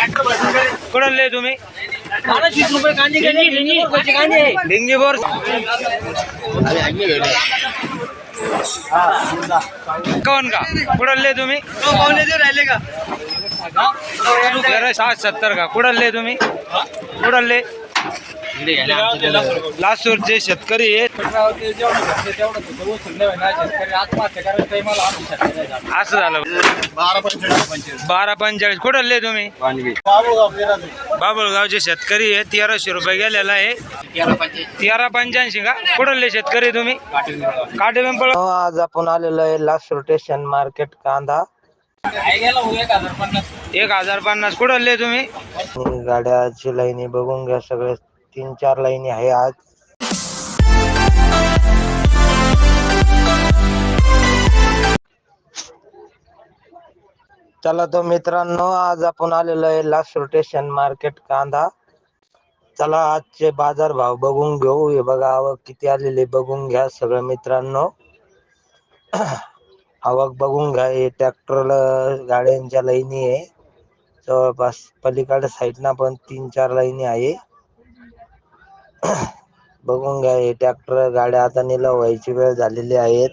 कुठले तुम्ही? तीस रुपये कांदे गेले भिंडी रुपयाचे कांदे. ढिंगी बोर कौन का? कुठले तुम्ही? पाहुणे देऊ राहिले का सात सत्तर का? कुठले तुम्ही? कुठले? लासूरचे शेतकरी आहेत. असं झालं. बारा पंचेचाळीस. कुठले तुम्ही? बाबुळगावचे शेतकरी आहे तेराशे रुपये गेलेला आहे. तेरा पंच्याऐंशी का? कुठले शेतकरी तुम्ही? काटे पिंपळ आज आपण आलेलो आहे लास्ट रोटेशन मार्केट कांदा. एक हजार पन्नास? कुठले तुम्ही? आणि गाड्याची लाईनी बघून घ्या सगळे. तीन चार लाईनी आहे आज. चला तो मित्रांनो आज आपण आलेलो आहे लास्ट रोटेशन मार्केट कांदा. चला आजचे बाजार भाव बघून घेऊ. हे बघा आवक किती आलेली बघून घ्या सगळं मित्रांनो. आवक बघून घ्या. हे ट्रॅक्टरला गाड्यांच्या लाईनी आहे. जवळपास पलीकडे साईडना पण तीन चार लाईनी आहे. बघून घ्या हे ट्रॅक्टर गाड्या आता निलाव व्हायची वेळ झालेली आहेत.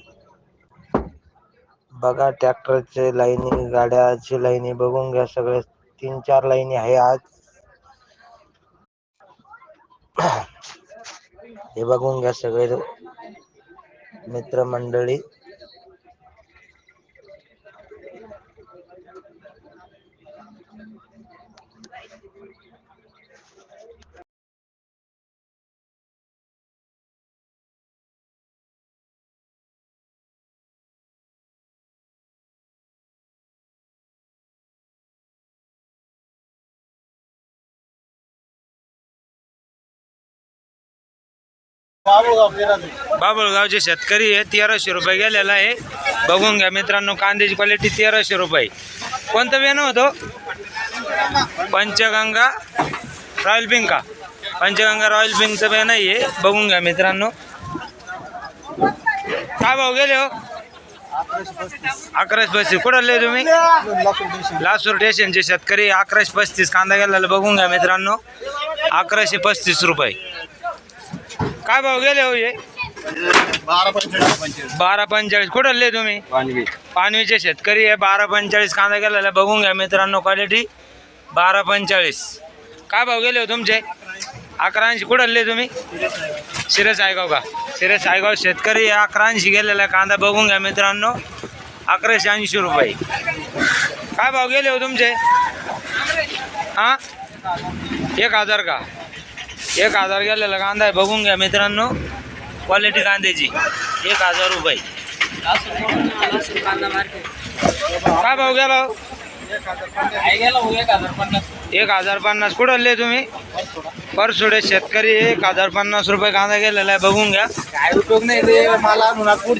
बघा ट्रॅक्टरचे लाईनी गाड्याची लाईनी बघून घ्या सगळे. तीन चार लाईनी आहे आज. हे बघून घ्या सगळे मित्रमंडळी. बाबळगावचे शेतकरी आहे तेराशे रुपये गेलेला आहे. बघून घ्या मित्रांनो कांद्याची क्वालिटी तेराशे रुपये. कोणतं बेन होतो? पंचगंगा रॉयल बिंका पंचगंगा रॉयल पिंकचं बेन आहे बघून घ्या मित्रांनो. काय भाऊ गेले हो? अकराशे पस्तीस. कुठले तुम्ही? लासूर स्टेशनचे शेतकरी अकराशे पस्तीस कांदा गेलेला बघून घ्या मित्रांनो. अकराशे पस्तीस रुपये. काय भाव गेले हो हे? बारा पंचेचाळीस कुठले तुम्ही? पानवीचे शेतकरी आहे. बारा पंचेचाळीस कांदा गेलेला. बघून घ्या मित्रांनो क्वालिटी बारा पंचेचाळीस. काय भाव गेले हो तुमचे? अकरा ऐंशी कुठले तुम्ही? सिरस आयगाव का? सिरस आयगाव शेतकरी आहे. अकरा ऐंशी गेलेला. कांदा. बघून घ्या मित्रांनो. अकराशे ऐंशी रुपये. काय भाव गेले हो तुमचे? हां? एक हजार का? एक हजार गेलेला कांदा आहे. बघून घ्या मित्रांनो क्वालिटी कांद्याची. एक हजार रुपये. काय भाऊ? गेला हो? एक हजार पन्नास कुठले तुम्ही? परसुडे शेतकरी एक हजार पन्नास रुपये कांदा गेलेला आहे बघून घ्या. काय उपयोग नाही रे मला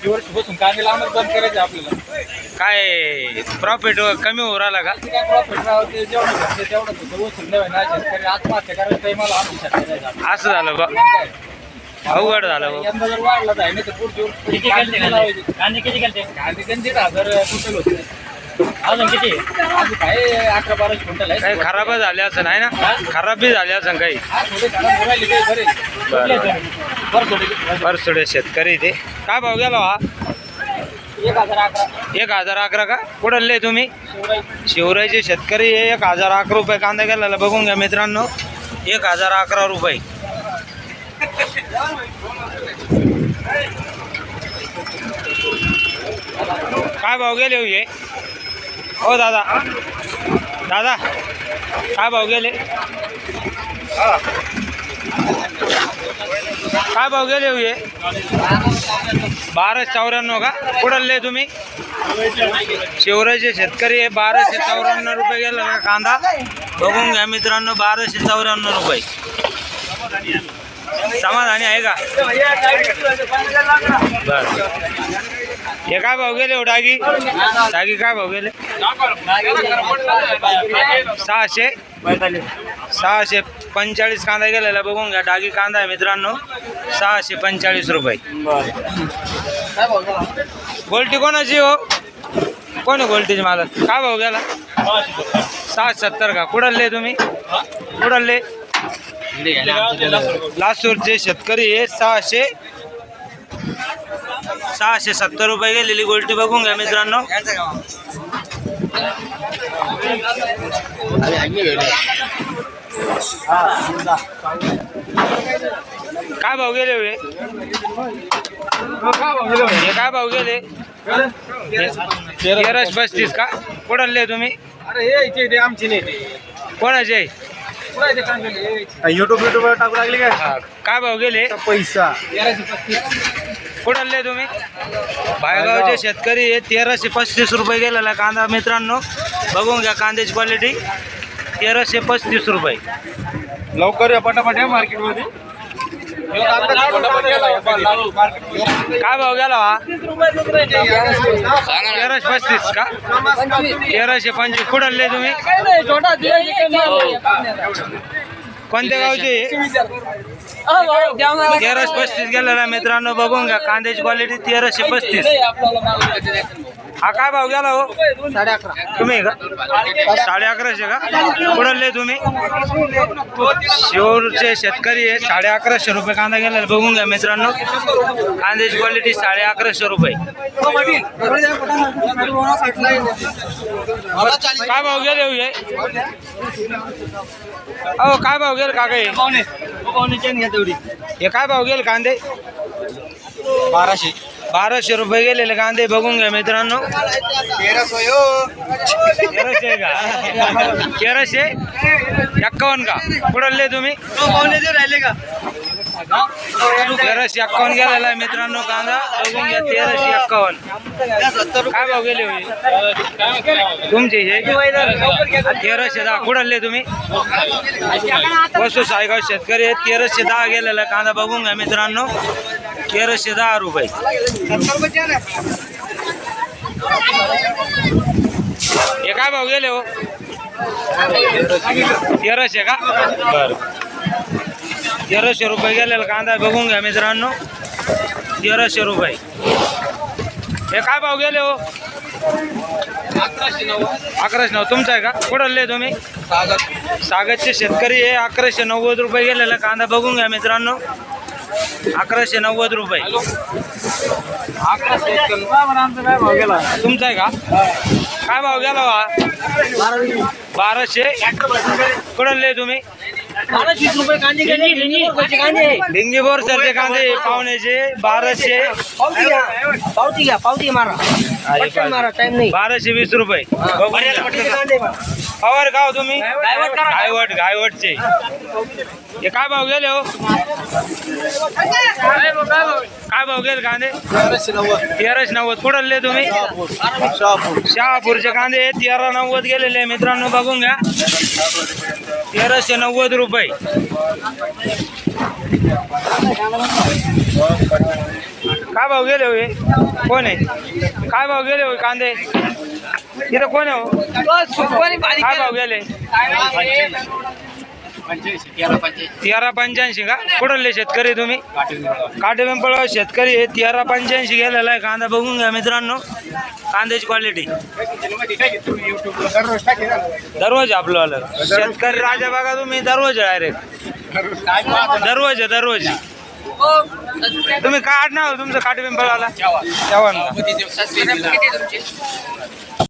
वर्ष बसून कांदे लावणं बंद करायचं आपल्याला. काय प्रॉफिट कमी होऊ राहिला का? काय प्रॉफिट राहते जेवढं तेवढं ना शेतकरी आत्महत्या करायचं काही मला असं झालं बा. अवघड झालं भाऊ. यंदा जर वाढलं तर आहे नाही तर पुढची वर्षी किती कांदे किती कांदे हजार होते? अजून किती? अजून काय? अकरा बाराशे क्विंटल आहे. काही खराब झाले असं नाही ना? खराब बी झाले असं काही? हा, थोडे खराब होऊ राहिले काही बरे. बरं. बरं. थोडे परसुडे शेतकरी ते. काय भाव गेला हा? एक हजार अकरा. एक हजार अकरा का? कुठले तुम्ही? शिवरायचे शेतकरी हे एक हजार अकरा रुपये कांदा गेलेला. बघून घ्या मित्रांनो. एक हजार अकरा रुपये. काय भाव गेले हो? हो दादा. दादा काय भाव गेले. काय भाव गेले हो हे बाराशे चौऱ्याण्णव का? कुठले तुम्ही? शिवराचे शेतकरी आहे बाराशे चौऱ्याण्णव रुपये गेला का कांदा? बघून घ्या मित्रांनो बाराशे चौऱ्याण्णव रुपये. समाधानी आहे का? बर. हे काय भाव गेले हो डागी? डागी काय भाव गेले? सहाशे? सहाशे पंचेचाळीस कांदा गेलेला बघून घ्या डागी कांदा आहे मित्रांनो. सहाशे पंचेचाळीस रुपये. गोल्टी कोणाची हो? कोण गोलटीची गोल्टीची मालक? काय भाव गेला? सहा सत्तर का? कुठले तुम्ही? कुठले लासूरचे शेतकरी हे सहाशे सहाशे सत्तर रुपये गेलेली गोल्टी बघून घ्या मित्रांनो. काय भाव गेले? हे काय भाव गेले? तेराशे पस्तीस का? कुठले तुम्ही? अरे हे आमची नाही कोणाचे? युट्यूब युट्यूब टाकू लागली काय? काय भाव गेले? पैसा. कुठले तुम्ही? बायगावचे शेतकरी हे तेराशे पस्तीस रुपये गेलेला कांदा मित्रांनो. बघून घ्या कांद्याची क्वालिटी तेराशे पस्तीस रुपये. लवकर या पटापट या मार्केटमध्ये काय भाव गेला हा? तेराशे पस्तीस का? तेराशे पंचवीस. कुठले तुम्ही? कोणत्या गावचे? तेराशे पस्तीस गेलेला मित्रांनो बघून घ्या. कांद्याची क्वालिटी तेराशे पस्तीस. हा काय भाव गेला हो? तुम्ही का? साडे अकराशे का? कुठले तुम्ही? शिवूरचे शेतकरी आहे साडे अकराशे रुपये कांदा गेलेला बघून घ्या मित्रांनो. कांद्याची क्वालिटी साडे अकराशे रुपये. काय भाव गेले हो हे? अहो काय भाव गेले काका? हे काय भाव गेले कांदे? बाराशे. बाराशे रुपये गेलेले कांदे बघून घ्या मित्रांनो. तेराशे का? तेराशे? एक्कावन्न का? कुठले तुम्ही? राहिले का तेराशे एक्कावन्न गेलेला आहे मित्रांनो कांदा. बघून घ्या तेराशे एक्कावन्न. काय भाव गेले तुमचे हे? तेराशे दहा. कुठले तुम्ही? वस्तू सायगाव शेतकरी आहेत. तेराशे दहा गेलेला कांदा. बघून घ्या मित्रांनो. तेराशे दहा रुपये. हे काय भाव गेले हो? तेराशे का? बर. तेराशे रुपये गेलेला कांदा बघून घ्या मित्रांनो. तेराशे रुपये. हे काय भाव गेले हो? अकराशे नऊ तुमचा आहे का? कुठले तुम्ही? सागरचे. शेतकरी हे अकराशे नव्वद रुपये गेलेला कांदा बघून घ्या मित्रांनो. अकराशे नव्वद रुपये. आमचा काय भाव गेला? तुमचा आहे का? काय भाव गेला हो हा बाराशे कुठले तुम्ही डिंगी बोर सरचे कांदे पाहुण्याचे बाराशे. पावती घ्या. पावती मारा. पटकन मारा टाइम नाही. बाराशे वीस रुपये. घ्या. पवार गाव तुम्ही? गायवट गायवटचे. हे काय भाव गेले हो? काय भाव गेले कांदे? तेराशे नव्वद. कुठले तुम्ही? शहापूरचे कांदे तेरा नव्वद गेलेले मित्रांनो बघून घ्या. तेराशे नव्वद रुपये. काय भाव गेले हो हे? कोण आहे? काय भाव गेले हो हे कांदे? इथं कोण आहे हो? काय भाव गेले? तेरा पंच्याऐंशी. का? कुठले शेतकरी तुम्ही? काटे पिंपळ शेतकरी हे तेरा पंच्याऐंशी गेलेला आहे. कांदा बघून घ्या मित्रांनो. कांद्याची क्वालिटी दररोज आपलं आलं. शेतकरी राजा बघा तुम्ही दररोज डायरेक्ट दररोज आहे दररोज तुम्ही काय आडनाव तुमचं काटे पिंपळाला चव्हाण. का